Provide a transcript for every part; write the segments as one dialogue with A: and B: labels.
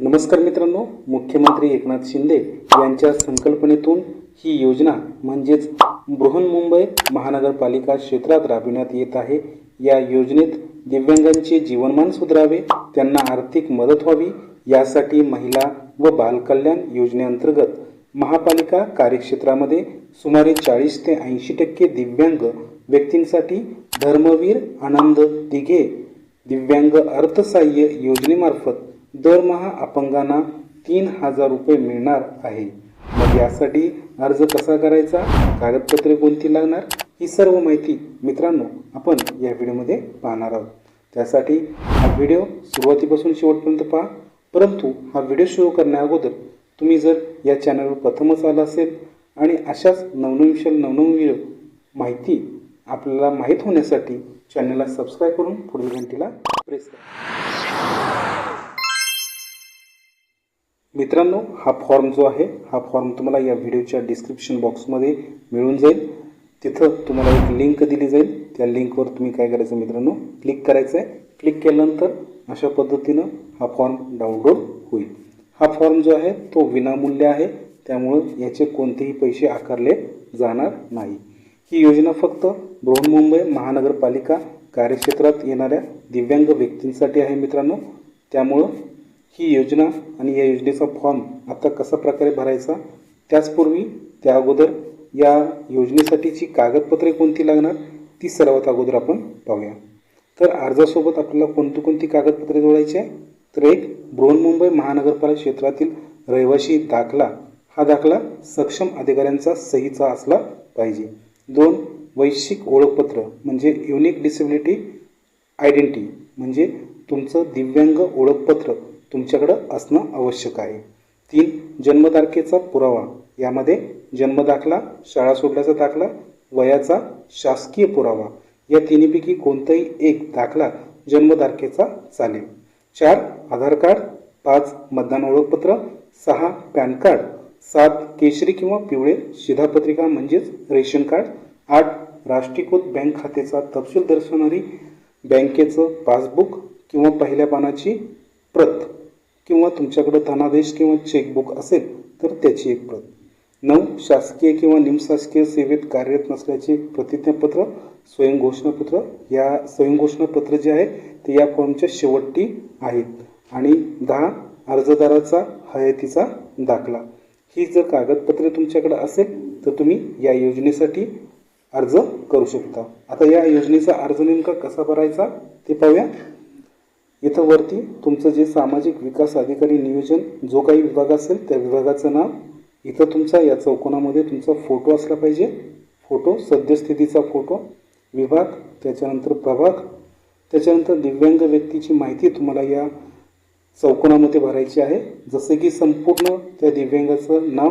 A: नमस्कार मित्रांनो मुख्यमंत्री एकनाथ शिंदे यांच्या संकल्पनेतून ही योजना म्हणजेच बृहन्मुंबई महानगरपालिका क्षेत्रात राबविण्यात येत आहे. या योजनेत दिव्यांगांचे जीवनमान सुधारावे त्यांना आर्थिक मदत व्हावी यासाठी महिला व बालकल्याण योजनेअंतर्गत महापालिका कार्यक्षेत्रामध्ये सुमारे चाळीस ते ऐंशी टक्के दिव्यांग व्यक्तींसाठी धर्मवीर आनंद दिघे दिव्यांग अर्थसहाय्य योजनेमार्फत दरमहा अपंगांना तीन हजार रुपये मिळणार आहे. मग यासाठी अर्ज कसा करायचा? कागदपत्रे कोणती लागणार? ही सर्व माहिती मित्रांनो आपण या व्हिडिओमध्ये पाहणार आहोत. त्यासाठी हा व्हिडिओ सुरुवातीपासून शेवटपर्यंत पहा. परंतु हा व्हिडिओ सुरू करण्या अगोदर तुम्ही जर या चॅनलवर प्रथमच आला असेल आणि अशाच नवनवीन नवनवीन व्हिडिओ माहिती आपल्याला माहीत होण्यासाठी चॅनलला सबस्क्राईब करून पुढील घंटीला प्रेस करा. मित्रांनो हा फॉर्म जो आहे हा फॉर्म तुम्हाला या व्हिडिओच्या डिस्क्रिप्शन बॉक्समध्ये मिळून जाईल. तिथं तुम्हाला एक लिंक दिली जाईल. त्या लिंकवर तुम्ही काय करायचं मित्रांनो क्लिक करायचं आहे क्लिक केल्यानंतर अशा पद्धतीनं हा फॉर्म डाउनलोड होईल. हा फॉर्म जो आहे तो विनामूल्य आहे. त्यामुळं याचे कोणतेही पैसे आकारले जाणार नाही. ही योजना फक्त बृहन्मुंबई महानगरपालिका कार्यक्षेत्रात येणाऱ्या दिव्यांग व्यक्तींसाठी आहे मित्रांनो. त्यामुळं ही योजना आणि या योजनेचा फॉर्म आता कसा प्रकारे भरायचा त्याचपूर्वी त्या अगोदर या योजनेसाठीची कागदपत्रे कोणती लागणार ती सर्वात अगोदर आपण पाहूया. तर अर्जासोबत आपल्याला कोणती कोणती कागदपत्रे जोडायची आहे? तर एक बृहन्मुंबई महानगरपालिका क्षेत्रातील रहिवासी दाखला. हा दाखला सक्षम अधिकाऱ्यांचा सहीचा असला पाहिजे. दोन वैश्विक ओळखपत्र म्हणजे युनिक डिसेबिलिटी आयडेंटिटी म्हणजे तुमचं दिव्यांग ओळखपत्र. तुमच्याकडं असणं आवश्यक आहे. तीन जन्मतारखेचा पुरावा. यामध्ये जन्मदाखला शाळा सोडल्याचा दाखला वयाचा शासकीय पुरावा. या तिन्हीपैकी कोणताही एक दाखला जन्मतारखेचा चालेल. चार आधार कार्ड. पाच मतदान ओळखपत्र. सहा पॅन कार्ड. सात केशरी किंवा पिवळे शिधापत्रिका म्हणजेच रेशन कार्ड. आठ राष्ट्रीयकृत बँक खात्याचा तपशील दर्शवणारी बँकेचं पासबुक किंवा पहिल्या पानाची प्रत. किंवा तुमच्याकडं धनादेश किंवा चेकबुक असेल तर त्याची एक प्रत. नऊ शासकीय किंवा निमशासकीय सेवेत कार्यरत नसल्याचे प्रतिज्ञापत्र स्वयंघोषणापत्र. या स्वयंघोषणापत्र जे आहे ते या फॉर्मच्या शेवटी आहेत. आणि दहा अर्जदाराचा हयातीचा दाखला. ही जर कागदपत्रे तुमच्याकडे असेल तर तुम्ही या योजनेसाठी अर्ज करू शकता. आता या योजनेचा अर्ज नेमका कसा भरायचा ते पाहूया. इथं वरती तुमचं जे सामाजिक विकास अधिकारी नियोजन जो काही विभाग असेल त्या विभागाचं नाव इथं तुमचा या चौकोनामध्ये तुमचा फोटो असला पाहिजे. फोटो सद्यस्थितीचा फोटो विभाग त्याच्यानंतर प्रभाग त्याच्यानंतर दिव्यांग व्यक्तीची माहिती तुम्हाला या चौकोनामध्ये भरायची आहे. जसे की संपूर्ण त्या दिव्यांगाचं नाव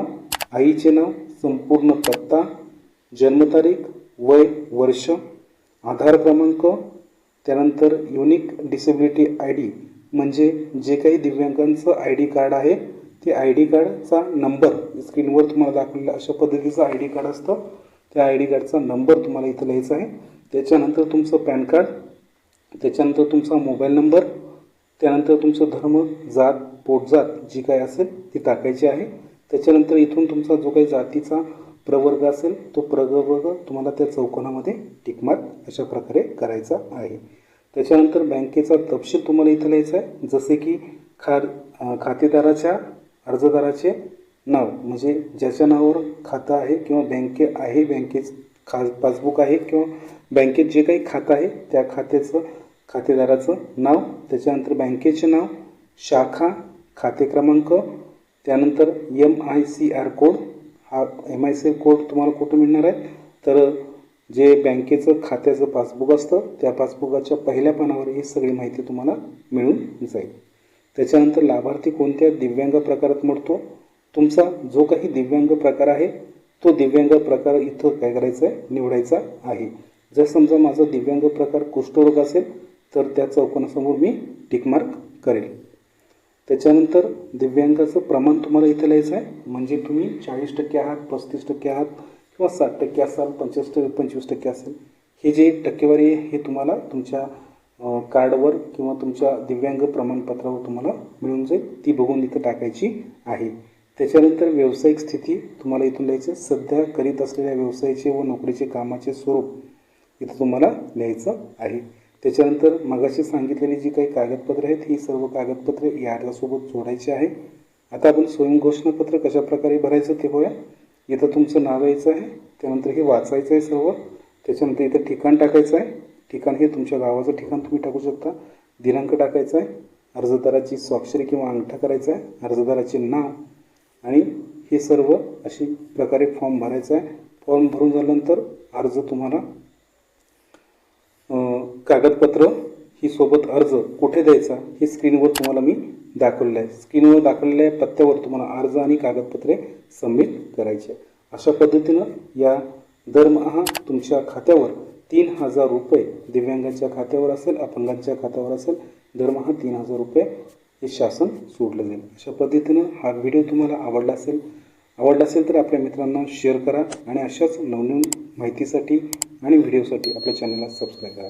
A: आईचे नाव संपूर्ण पत्ता जन्मतारीख वय वर्ष आधार क्रमांक त्यानंतर युनिक डिसेबिलिटी आय डी म्हणजे जे काही दिव्यांगांचं आय डी कार्ड आहे ते आय डी कार्डचा नंबर स्क्रीनवर तुम्हाला दाखवलेला अशा पद्धतीचं आय डी कार्ड असतं. त्या आय डी कार्डचा नंबर तुम्हाला इथं लिहायचा आहे. त्याच्यानंतर तुमचं पॅन कार्ड त्याच्यानंतर तुमचा मोबाईल नंबर त्यानंतर तुमचं धर्म जात पोटजात जी काय असेल ती टाकायची आहे. त्याच्यानंतर इथून तुमचा जो काही जातीचा प्रवर्ग असेल तो प्रवर्ग तुम्हाला त्या चौकोनामध्ये टिकमार्क अशा प्रकारे करायचा आहे. त्याच्यानंतर बँकेचा तपशील तुम्हाला इथं लिहायचा आहे. जसे की खा खातेदाराच्या अर्जदाराचे नाव म्हणजे ज्याच्या नावावर खातं आहे किंवा बँके आहे बँकेत खा पासबुक आहे किंवा बँकेत जे काही खातं आहे त्या खात्याचं खातेदाराचं नाव त्याच्यानंतर बँकेचे नाव शाखा खाते क्रमांक त्यानंतर M I C R code हा एम आय सी कोड तुम्हाला कुठं मिळणार आहे? तर जे बँकेचं खात्याचं पासबुक असतं त्या पासबुकाच्या पहिल्या पानावर ही सगळी माहिती तुम्हाला मिळून जाईल. त्याच्यानंतर लाभार्थी कोणत्या दिव्यांग प्रकारात मोडतो तुमचा जो काही दिव्यांग प्रकार आहे तो दिव्यांग प्रकार इथं काय करायचा आहे? निवडायचा आहे. जर समजा माझा दिव्यांग प्रकार कुष्ठरोग असेल तर त्या चौकोनासमोर मी टिकमार्क करेल. त्याच्यानंतर दिव्यांगाचं प्रमाण तुम्हाला इथं लिहायचं आहे. म्हणजे तुम्ही चाळीस टक्के आहात पस्तीस टक्के आहात किंवा साठ टक्के असाल पंचवीस टक्के पंचवीस टक्के असेल. हे जे टक्केवारी आहे हे तुम्हाला तुमच्या कार्डवर किंवा तुमच्या दिव्यांग प्रमाणपत्रावर तुम्हाला मिळून जाईल. ती बघून इथं टाकायची आहे. त्याच्यानंतर व्यावसायिक स्थिती तुम्हाला इथून लिहायचं सध्या करीत असलेल्या व्यवसायाचे व नोकरीचे कामाचे स्वरूप इथं तुम्हाला लिहायचं आहे. त्याच्यानंतर मगाशी सांगितलेली जी काही कागदपत्रे आहेत ही सर्व कागदपत्रे या अर्जासोबत जोडायची आहे. आता आपण स्वयंघोषणापत्र कशा प्रकारे भरायचं ते बघूया. इथं तुमचं नाव यायचं आहे त्यानंतर हे वाचायचं आहे सर्व. त्याच्यानंतर इथं ठिकाण टाकायचं आहे. ठिकाण हे तुमच्या गावाचं ठिकाण तुम्ही टाकू शकता. दिनांक टाकायचा आहे. अर्जदाराची स्वाक्षरी किंवा अंगठा करायचा आहे अर्जदाराचे नाव. आणि हे सर्व अशी प्रकारे फॉर्म भरायचा आहे. फॉर्म भरून झाल्यानंतर अर्ज तुम्हाला कागदपत्र ही सोबत अर्ज कुठे द्यायचा हे स्क्रीनवर तुम्हाला मी दाखवलेलं आहे. स्क्रीनवर दाखवलेल्या पत्त्यावर तुम्हाला अर्ज आणि कागदपत्रे सबमिट करायचे अशा पद्धतीनं या दरमहा तुमच्या खात्यावर तीन हजार रुपये दिव्यांगांच्या खात्यावर असेल अपंगांच्या खात्यावर असेल दरमहा तीन हजार रुपये हे शासन सोडलं जाईल. अशा पद्धतीनं हा व्हिडिओ तुम्हाला आवडला असेल आवडला असेल तर आपल्या मित्रांना शेअर करा आणि अशाच नवनवीन माहितीसाठी आणि व्हिडिओसाठी आपल्या चॅनलला सबस्क्राईब करा.